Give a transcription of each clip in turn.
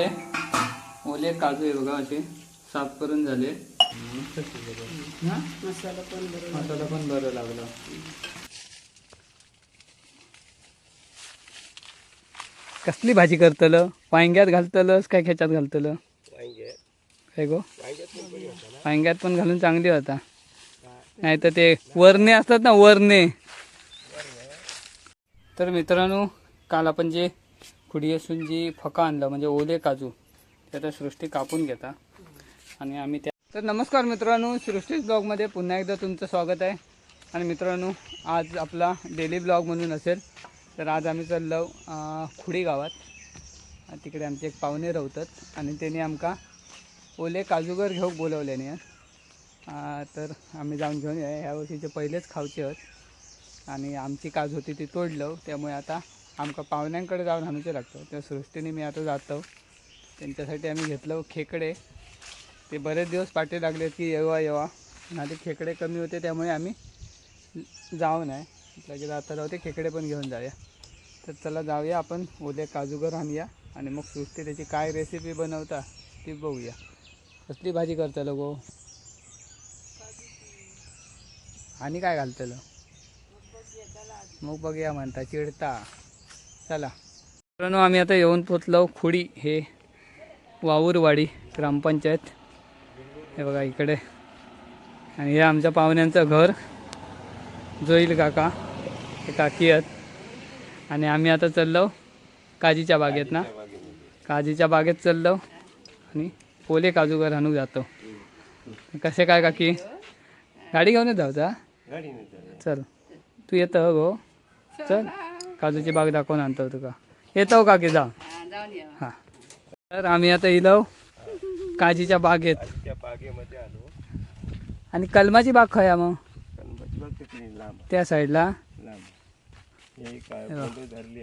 आपले ओले काजू आहे बघा असे साफ करून झाले. मसाला पण मसाला पण बरं लागला. कसली भाजी करतलं? वांग्यात घालतलंस काय खेच्यात घालतल? काय गो. वांग्यात पण घालून चांगली होता. नाही तर ते वरणे असतात ना वरणे. तर मित्रांनो काल आपण जे खुडी असून जी फका आणलं म्हणजे ओले काजू. ते आता सृष्टी कापून घेता. आणि आम्ही त्या तर नमस्कार मित्रांनो सृष्टी ब्लॉगमध्ये पुन्हा एकदा तुमचं स्वागत आहे. आणि मित्रांनो आज आपला डेली ब्लॉग म्हणून असेल तर आज आम्ही चाललो खुडी गावात. तिकडे आमचे एक पाहुणे रवतात. आणि त्यांनी आमका ओले काजूगर घेऊन बोलवल्याने. तर आम्ही जाऊन घेऊन या. ह्या वर्षीचे पहिलेच खावचे आहोत. आणि आमची काज होती ती तोडलं. त्यामुळे आता आमकां पाहुण्यांकडे जाऊन आणूचे लागतं. त्या सृष्टीने मी आता जातो. त्यांच्यासाठी आम्ही घेतलं खेकडे. ते बरेच दिवस पाठी लागले की येवा येवा. ना ते खेकडे कमी होते त्यामुळे आम्ही जाऊ नये लगेच आता जाऊ ते खेकडे पण घेऊन जाऊया. तर चला जाऊया आपण. ओले काजूगर आणूया. आणि मग सृष्टी त्याची काय रेसिपी बनवता ती बघूया. कसली भाजी करतलो गो आणि काय घालतलं मग बघूया म्हणता चिडता. चला. मित्रांनो आम्ही आता येऊन पोचलो खुडी हे वाऊरवाडी ग्रामपंचायत. हे बघा इकडे. आणि हे आमच्या पाहुण्यांचं घर. जोईल काका हे काकी आहेत. आणि आम्ही आता चाललो काजीच्या बागेत ना. काजीच्या बागेत चाललो आणि ओले काजूगर आणू जातो. कसे काय काकी? गाडी घेऊनच जाऊचा चल. तू येतं गो. चल. काजूची बाग दाखवून आणतो तुका. येतो जा जाऊन या हां. तर आम्ही आता इलो. काजीच्या बागेत. त्या बागेमध्ये आलो. आणि कलमाची बाग खया मग? त्या साईडला?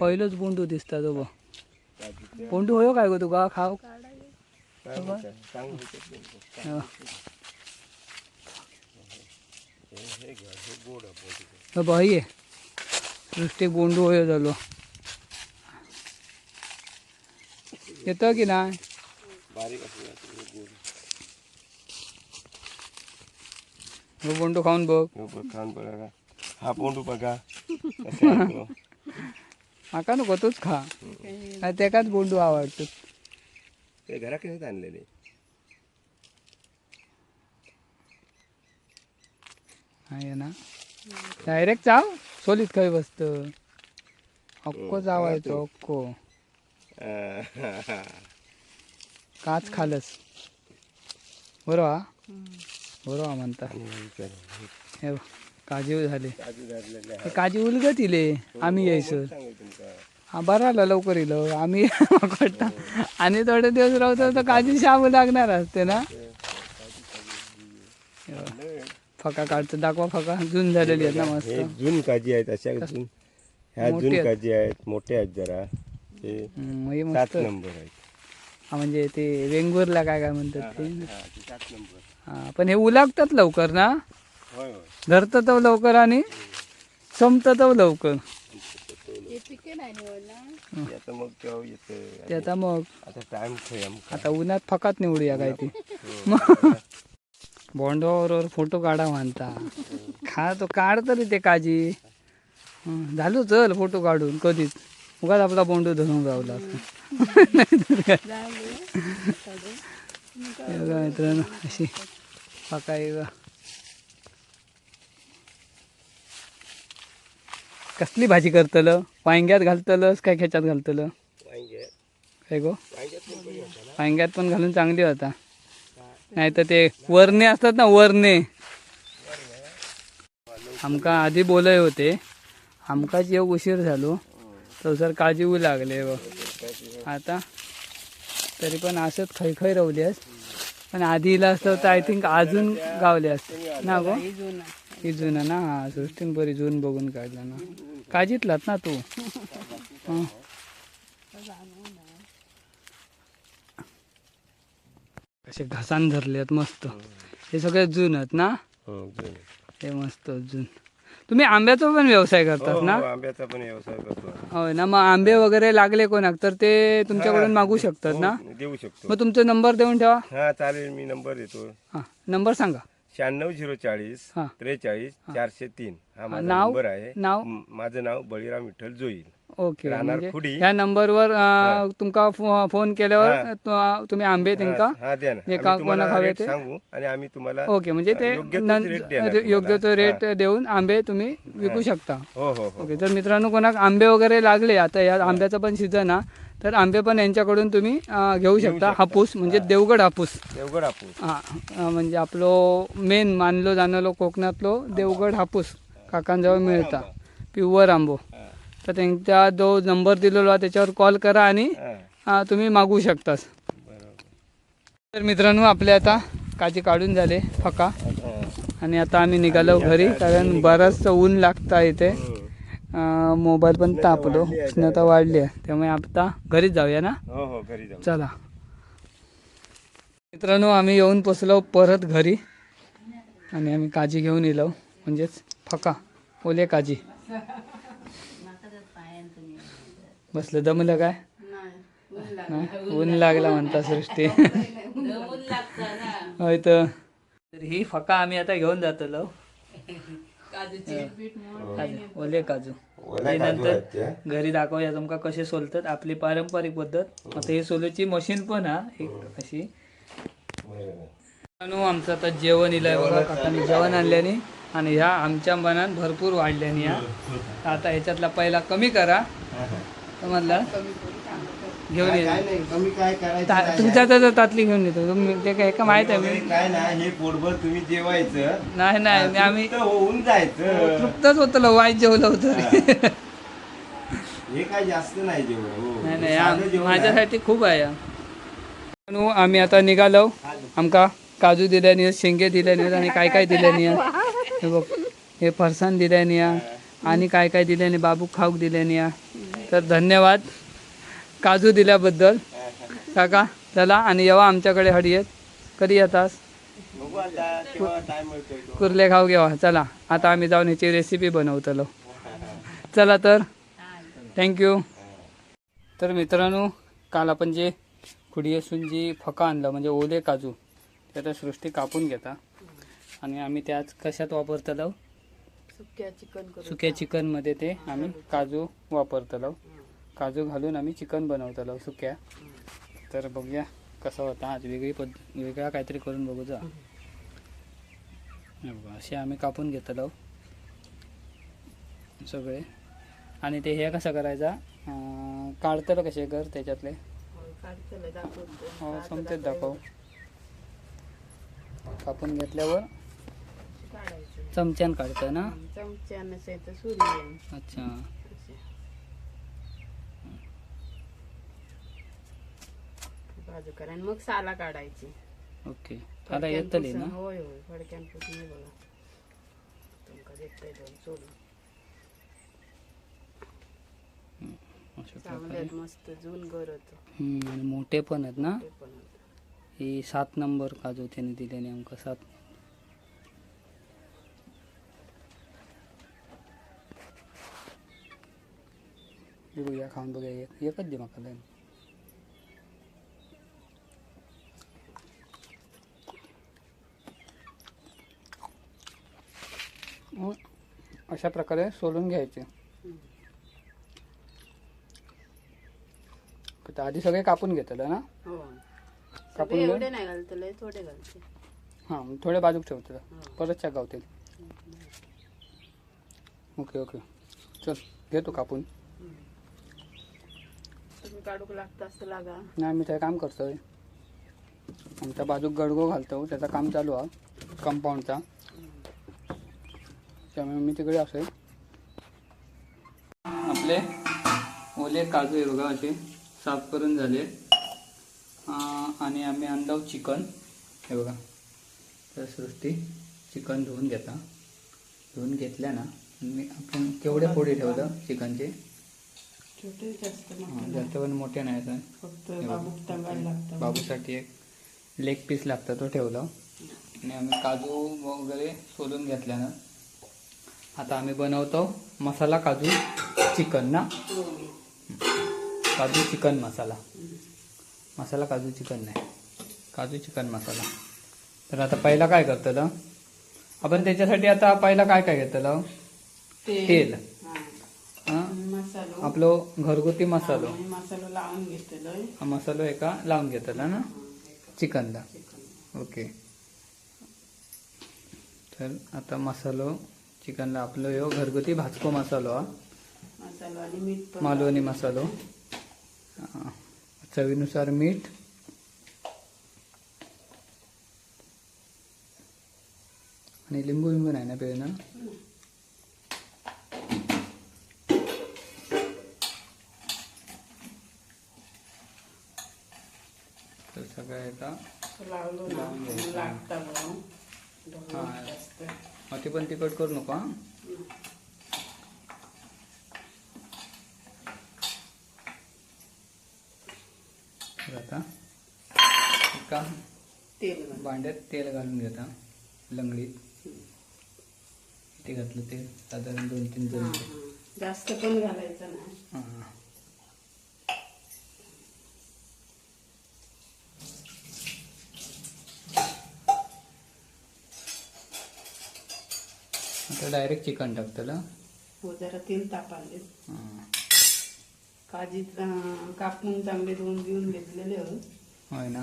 पहिलंच बोंडू दिसता तो बोंडू होयो काय गो तुका? खाऊ काय म्हणतात? चांगलं होतं बोंडू. हो. हे हे घ्या हे गोड आहे. बोंडू. हो बाई आहे नुसते बोंडू होयो झालो. येतं की नाही हे गोड. हो बोंडू खाऊन बघ. हे खाऊन बघा. हा बोंडू. माका नको तूच खा. त्याकाच बोंडू आवडतो. ते घरा कशात आणलेले? आहे ना? डायरेक्ट चाव. सोलीत खंय बसत? अक्को जावायचो अक्को काच खालस. बरोबर बरोबर म्हणता. हे बघ, काजू झाले. काजू धरलेले हे काजू उलगत इले. आम्ही यायचं. हा बरं आलं लवकर इलो. आम्ही. आणि थोडे दिवस राहतो तर काजू शाबू लागणार असते ना हे बघ, फका काढतो दाखवा फका. जून झालेली आहेत ना मस्त. हे जून काजी आहेत अशा जून. ह्या मोठे जून आहेत. काजी आहेत मोठे आहेत जरा. हे हम्म, हे सात मस्त. नंबर आहेत. हा, म्हणजे ते वेंगुर्ला काय काय म्हणतात ते? हा, ते सात नंबर. हा पण हे उलागतात लवकर ना? होय होय. धरतं तर लवकर आणि संपतं तर लवकर. हे ते आता मग केव्हा येतं. ते आता मग. आता टाइम आता उन्हात फकात निवडूया काय ती. बॉन्डवर फोटो काढा म्हणता. खा तो काढ तरी ते काजी. झालो चल फोटो काढून कधीच. उगाच आपला बोंडू धरून बघा मित्रांनो अशी बघा. कसली भाजी करतलं? वांग्यात घालतलंस काय खेच्यात घालतलं. काय गो? वांग्यात पण घालून चांगली होता. नाही तर ते वरणे असतात ना वरणे. आमका आधी बोलय होते. आमकाच येऊ उशीर झालो. तर काळजी होऊ लागले व. आता तरी पण असंच खै खै रवली अस पण आधी इला असतं तर आय थिंक अजून गावले असते ना गो? ही जुना ना? हा सृष्टीन बरी जून बघून काढला ना. काजीतलात ना तू? हं. कसे घसान धरले आहेत मस्त. हे. सगळे जून आहेत ना? हो. हे मस्त जून. तुम्ही आंब्याचा पण व्यवसाय हो, करतात हो, ना? आंब्याचा पण व्यवसाय करतो. होय ना मग आंबे वगैरे लागले कोणाक तर ते तुमच्याकडून मागू शकतात हो, ना? देऊ शकतो. मग तुमचा नंबर देऊन ठेवा. हा चालेल मी नंबर देतो. हां नंबर सांगा. शहाण्णव झिरो चाळीस हा. त्रेचाळीस चारशे तीन हा माझा नाव? नंबर आहे. नाव? माझं नाव बळीराम विठ्ठल जोईल. ओके. राहणार म्हणजे खुडी. ह्या नंबरवर अं, तुमका फो- फोन केल्यावर तु- तुम्ही आंबे त्यांका हा द्या ना. जे आम्ही का तुम्हाला कोणाक हवे रेट ते? सांगू आणि आम्ही तुम्हाला ओके म्हणजे ते योग्य तोच नं- रेट देणार योग्य तो. रेट देऊन आंबे तुम्ही विकू शकता. हो हो हो ओके तर मित्रांनो कोणाक आंबे वगैरे लागले आता या आंब्याचा पण सीझन हा तर आंबे पण यांच्याकडून तुम्ही अं, घेऊ शकता. हापूस म्हणजे देवगड हापूस. देवगड हापूस. हा अं, म्हणजे आपलो मेन मानलो जाणलो कोकणातलो देवगड हापूस काकांजवळ मिळता. प्युअर आंबो. तर त्यांचा जो नंबर दिलेला आहे त्याच्यावर कॉल करा आणि हा, तुम्ही मागू शकतास. तर मित्रांनो आपले आता काजी काढून झाले फका. हा. आणि आता आम्ही निघालो घरी कारण बरंचसं ऊन लागतं इथे. अं, मोबाईल पण तापलो उष्णता वाढली आहे. त्यामुळे आता घरीच जाऊया ना? हो हो चला. मित्रांनो आम्ही येऊन पोचलो परत घरी. आणि आम्ही काजी घेऊन येलो म्हणजेच फका. ओले काजी. बसलं. दमलं काय? नाही? ऊन लागला म्हणता सृष्टी. होय तर. तर ही फका आम्ही आता घेऊन जातलो काजू, ओले काजू. ते नंतर घरी दाखवूया तुमका कसे सोलतात आपली पारंपरिक पद्धत. आता हे सोलूची मशीन पण हा एक अशी. मित्रांनो, आमचं आता जेवण इलंय बघा. काकांनी जेवण आणल्याने आणि ह्या आमच्या मनात भरपूर वाढल्याने ह्या आता ह्याच्यातला पहिला कमी करा. समजला? घेऊन ये. कमी काय करायचं ता- तुमच्या तातली घेऊन येतो. तुम्ही ते काय का माहीत आहे? मी काय ना हे पोटभर तुम्ही जेवायचं. नाही नाही मी आम्ही होऊन जायचं. तृप्तच होतो वाईट जेवलं होतं. हे. काय जास्त नाही जेवण हो. नाही नाही. माझ्यासाठी खूप आहे. हा. म्हणून आम्ही आता निघालो. आमका काजू दिल्यानी शेंगे दिल्यानी आणि काय काय दिल्यानी हे बघ हे फरसाण दिल्यानी आणि काय काय दिल्यानी बाबू खाऊक दिल्यानी तर धन्यवाद काजू दिल्याबद्दल. काका चला आणि येवा आमच्याकडे हडीयेत कधी येतास? कुर्ले खाऊ घेवा. चला आता आम्ही जाऊन ह्याची रेसिपी बनवतलो. चला तर. थँक्यू तर मित्रांनो काल आपण जे खुडी असून जी फका आणलं म्हणजे ओले काजू त्याचा सृष्टी कापून घेता. आणि आम्ही त्याच कशात वापरतलो? सुक्या चिकन सुक्या चिकनमध्ये ते आम्ही काजू वापरतलो. काजू घालून आम्ही चिकन बनवतलो सुक्या. तर बघूया कसं होता. आज वेगळी पद वेगळा काहीतरी करून बघू जा. हे असे आम्ही कापून घेतलो. सगळे. आणि ते हे कसं करायचा? काढतलं कसे कर त्याच्यातले? दाखवतो. हो समतेच दाखव. कापून घेतल्यावर चमच्यान काढतं ना? चमच्यानं सहित सुरी अच्छा. बाजू करा आणि मग साला काढायची. ओके. आता येतली ना? होय होय. फडक्यांपासून हे बघा. तुमका देतोय दोन सोडून चांगले मस्त जून घर होतं. आणि मोठे पण आहेत ना. ही सात नंबर काजू त्याने दिले नेमकं सात बघूया खाऊन बघूया एक एकच दे माका मग अशा प्रकारे सोलून घ्यायचे. आधी सगळे कापून घेतलं ना? हो. कापून. एवढे नाही थोडे घालते. हां थोडे बाजूक ठेवतो हो. परत चहा गावतील ओके ओके. चल घेतो कापून. काढूक लागत असं लागा. नाही मी ते काम करतोय. आमच्या बाजूक गडगो घालतो त्याचं काम चालू आहे कंपाऊंडचा. त्यामुळे मी तिकडे असेल आपले ओले काजू आहे बघा असे साफ करून झाले. आणि आम्ही आणलो चिकन. हे बघा. तर सृष्टी चिकन धुवून घेता. धुवून घेतल्या ना मी आपण केवढे फोडी ठेवलं चिकनचे? छोटे जास्त हां, जास्त पण मोठे नाही सर फक्त बाबूसाठी एक लेग पीस लागतं तो ठेवला. आणि आम्ही काजू वगैरे सोलून घेतल्यानं आता आम्ही बनवतो मसाला काजू चिकन ना? हो. काजू चिकन मसाला. मसाला काजू चिकन नाही. काजू चिकन मसाला. तर आता पहिला काय करतलं? आपण त्याच्यासाठी आता पहिला काय काय घेतलं? तेल. हा. हं? मसालो. आपलो घरगुती मसालो. आणि मसालो लावून घेतलोय हा मसालो एका लावून घेतला ना? चिकनला. ओके. तर आता मसालो चिकनला आपलो ह्यो घरगुती भाजको मसालो हा. मसालो आणि मीठ पण मालवणी मसालो. हा. चवीनुसार मीठ. आणि लिंबू बिंबू नाही ना पिळे ना तर सगळं एका लावलो लावून ना घ्यायचं. लागता म्हणून ढवळून हा. जास्त. मग ते पण तिखट करू नको हा आता एका तेल घाल. भांड्यात तेल घालून घेता लंगडीत किती घातलं तेल साधारण दोन तीन हा. जास्त पण घालायचं नाही हां आता डायरेक्ट चिकन टाकतलं हो जरा तेल तापाले काजी कापून चांगले धुवून घेऊन घेतलेले हो. होय ना?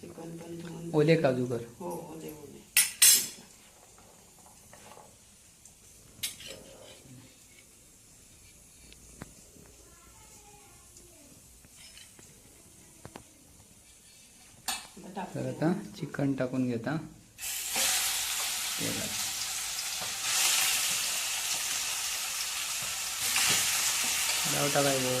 चिकन पण धुवून ओले काजू कर. हो ओले ओले. तर आता चिकन टाकून घेता. डाव टाकायचं.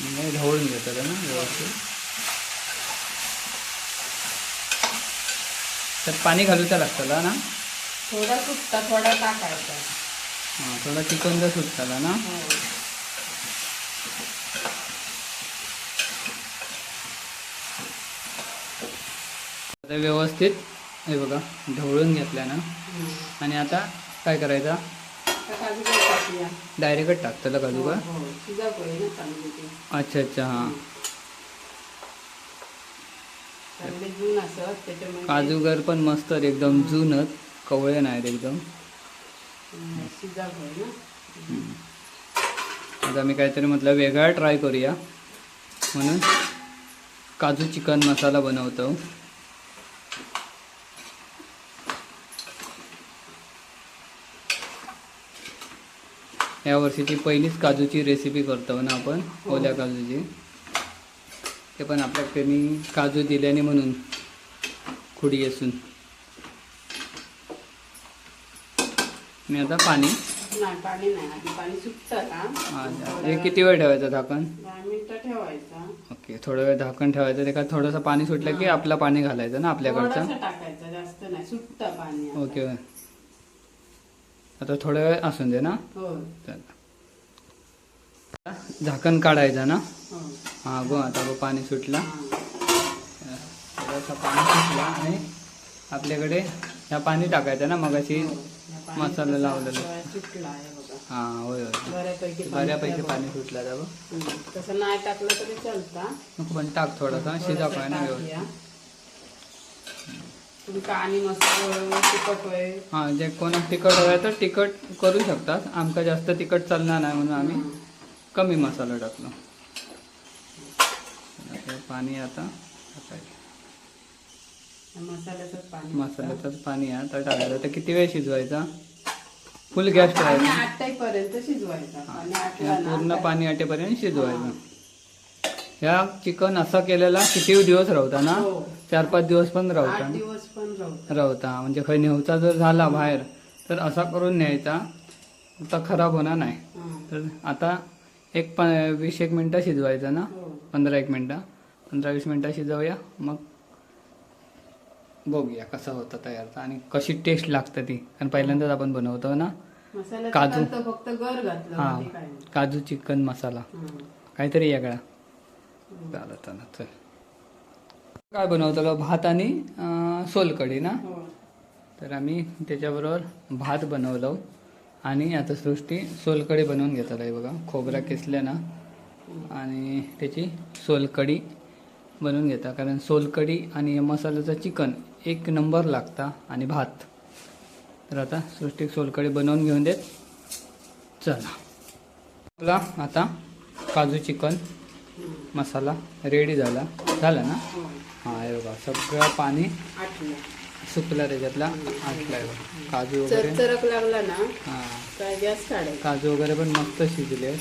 म्हणजे ढवळून घेतात ना व्यवस्थित. त्यात पाणी घालूचा लागतला ना? थोडा सुट्टा थोडा टाकायचा. हां थोडा चिकन जर सुटताला ना? आता व्यवस्थित हे बघा ढवळून घेतल्या ना. हम्म. आणि आता काय करायचं? डायरेक्ट टाकतं काजू का हो, हो. अच्छा अच्छा हां. काजूगर पण मस्त एकदम जुनच कवळे नाहीत एकदम. आता मी काहीतरी म्हटलं वेगळा ट्राय करूया. म्हणून काजू चिकन मसाला बनवतो. या वर्षीची पहिलीच काजूची रेसिपी करतो ना आपण ओल्या काजूची. ते पण आपल्याकडे काजू दिल्याने म्हणून खुडी असून. मी आता पाणी. हा, किती वेळ ठेवायचं झाकण? ओके थोडा वेळ झाकण ठेवायचं. ते का थोडंसं पाणी सुटलं की आपलं पाणी घालायचं ना आपल्याकडचं? थोडंसं टाकायचं जास्त नाही. सुटतं पाणी आता. ओके. आता थोडा वेळ असून दे ना हो चल. झाकण काढायचं ना हो हा गो आता गो पाणी सुटला हा. थोडंसं पाणी सुटला आणि आपल्याकडे ह्या पाणी टाकायचं ना मगाशी हो. या पाणी मसाला लावलेला. हा होय होय बऱ्यापैकी पाणी. सुटलं हम्म. तसं नाही टाकलं तरी चालता पण टाक थोडासा शिजा थोडंसं पाहिजे व्यवस्थित. तुमका आणि मसाला तिखट होय. हा जे कोणाक तिखट हवं तर तिखट करू शकतात. आमका जास्त तिखट चालणार नाही म्हणून आम्ही कमी मसाला टाकलो. आता पाणी आता. मसाल्याचं पाणी. मसाल्याचंच पाणी आहे. तर टाकायचं. तर किती वेळ शिजवायचा? फुल गॅस ठेवायचा. आटाईपर्यंत शिजवायचा. पूर्ण पाणी आटेपर्यंत शिजवायचं. ह्या चिकन असा केलेला किती दिवस राहता ना? हो. चार पाच दिवस पण आठ राहता दिवस पण राहू राहता म्हणजे खै नेवचा जर झाला बाहेर तर असा करून न्यायचा तर खराब होणार नाही. तर आता एक प वीस एक मिनटं शिजवायचं ना? हो. पंधरा एक मिनटं. पंधरा वीस मिनटं शिजवूया. मग बघूया कसा होता तयारचा आणि कशी टेस्ट लागतं ती. कारण पहिल्यांदाच आपण बनवतो ना? काजू. फक्त गर हा. नाही. काजू चिकन मसाला. हं. काहीतरी वेगळा. चालेल चालेल चल. काय बनवतो भात आणि अं, सोलकढी ना? हो. तर आम्ही त्याच्याबरोबर भात बनवलं आणि आता सृष्टी सोलकढी बनवून घेतात आहे बघा खोबरा किसल्या ना? आणि त्याची सोलकढी बनवून घेता. कारण सोलकढी आणि मसाल्याचं चिकन एक नंबर लागता आणि भात. तर आता सृष्टी सोलकढी बनवून घेऊन देत. चला. आपला आता काजू चिकन मसाला रेडी झाला. झाला ना? हे. बघा सगळं पाणी आठलं. सुकला त्याच्यातला आटलाय बघा काजू वगैरे? चरचरक लागला ना हा. गॅस काढायचा काजू वगैरे पण मस्त शिजले.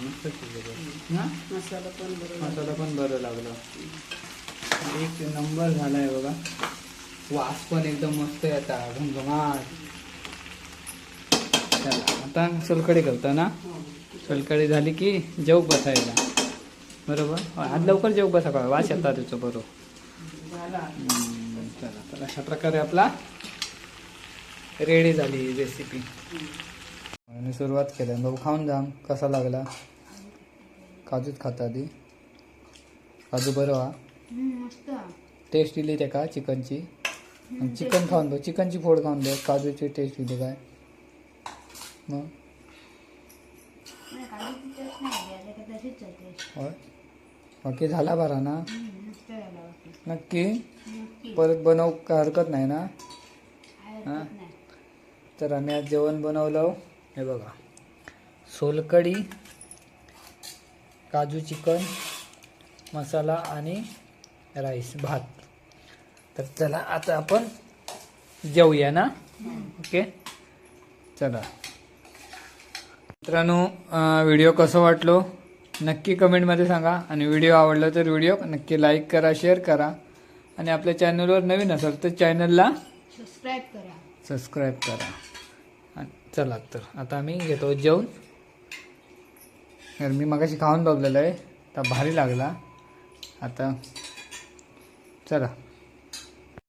मस्त शिजले. ना मसाला पण बरोबर मसाला पण बरं लागलं. एक नंबर झालाय बघा. वास पण एकदम मस्त येतात घमघमाट. चला आता सोलकडी करतो ना हो. सोलकडी झाली की जेव बसायला बरोबर? आज लवकर जेव बसा का वास येतात त्याचं बरोबर. चला तर अशा प्रकारे आपला रेडी झाली रेसिपी आणि सुरुवात केल्या बाबू खाऊन जा. कसा लागला? काजूच खाता आधी. काजू बरं हा टेस्ट दिली ते का चिकनची? चिकन खाऊन बघ चिकनची फोड खाऊन बघ. काजूची टेस्ट दिली काय? मग? होय? बाकी झाला बरा ना? नक्की? परत बनव काय हरकत नाही ना? हां? तर आम्ही आज जेवण बनवलं. हे बघा. सोलकढी काजू चिकन मसाला आणि राईस भात. तर चला आता आपण जेवूया ना? ओके? चला. मित्रांनो व्हिडिओ कसं वाटलो? नक्की कमेंटमध्ये सांगा. आणि व्हिडिओ आवडला तर व्हिडिओ नक्की लाईक करा शेअर करा. आणि आपल्या चॅनलवर नवीन असाल तर चॅनलला सबस्क्राईब करा. सबस्क्राईब करा. चला तर. आता आम्ही घेतो जेवण. तर मी मगाशी खाऊन बघलेलं आहे. तर भारी लागला. आता चला.